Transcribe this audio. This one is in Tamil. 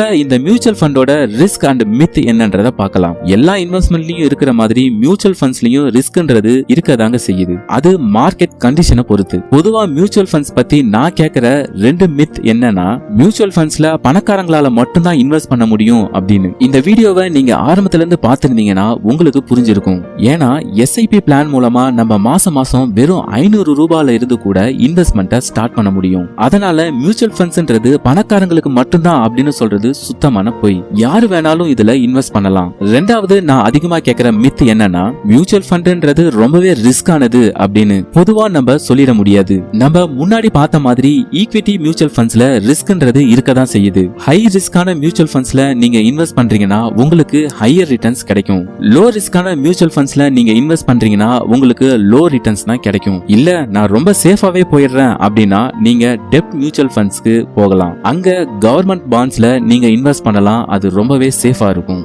இப்ப இந்த மியூச்சுவல் ஃபண்டோட ரிஸ்க் அண்ட் மித் என்னன்றத பார்க்கலாம். எல்லா இன்வெஸ்ட்மெண்ட்லயும் இருக்கிற மாதிரி மியூச்சுவல் ஃபண்ட்ஸ்லயும் ரிஸ்க்ன்றது இருக்கதாங்க செய்யுது. அது மார்க்கெட் கண்டிஷனை பொறுத்து. பொதுவா மியூச்சுவல் ஃபண்ட்ஸ் பத்தி நான் கேட்கிற ரெண்டு மித் என்னன்னா மியூச்சுவல் ஃபண்ட்ஸ்ல பணக்காரங்களால மட்டும்தான் இன்வெஸ்ட் பண்ண முடியும் அப்படின்னு. இந்த வீடியோவை நீங்க ஆரம்பத்துல இருந்து பார்த்துருந்தீங்கன்னா உங்களுக்கு புரிஞ்சிருக்கும். ஏன்னா எஸ்ஐபி பிளான் மூலமா நம்ம மாசம் மாசம் வெறும் ஐநூறு ரூபாயில இருந்து கூட இன்வெஸ்ட்மெண்ட்டை ஸ்டார்ட் பண்ண முடியும். அதனால மியூச்சுவல் ஃபண்ட்ஸ்ன்றது பணக்காரங்களுக்கு மட்டும்தான் அப்படின்னு சொல்றது சுத்தமான பொய். யாரு வேணாலும் இதுல இன்வெஸ்ட் பண்ணலாம். ரெண்டாவது நான் அதிகமா கேட்கிற மித் என்னன்னா மியூச்சுவல் ஃபண்ட்ன்றது ரொம்பவே ரிஸ்கானது அப்படின்னு பொதுவா நம்ம சொல்லிட முடியாது. நம்ம முன்னாடி பார்த்த மாதிரி ஈக்விட்டி மியூச்சுவல் ஃபண்ட்ஸ்ல ரிஸ்க்ன்றது இருக்க தான் செய்யுது ஹை ரிஸ்கான மியூச்சுவல் ஃபண்ட்ஸ்ல நீங்க இன்வெஸ்ட் பண்றீங்கன்னா உங்களுக்கு ஹையர் ரிட்டர்ன்ஸ் கிடைக்கும். லோ ரிஸ்கான மியூச்சுவல் ஃபண்ட்ஸ்ல நீங்க இன்வெஸ்ட் பண்றீங்கன்னா உங்களுக்கு லோ ரிட்டர்ன்ஸ் தான் கிடைக்கும். இல்ல நான் ரொம்ப சேஃபாவே போயிடுறேன் அப்படின்னா நீங்க டெப்ட் மியூச்சுவல் ஃபண்ட்ஸ்க்கு போகலாம். அங்க கவர்மெண்ட் பாண்ட்ஸ்ல நீங்கள் இன்வெஸ்ட் பண்ணலாம் அது ரொம்பவே சேஃபாக இருக்கும்.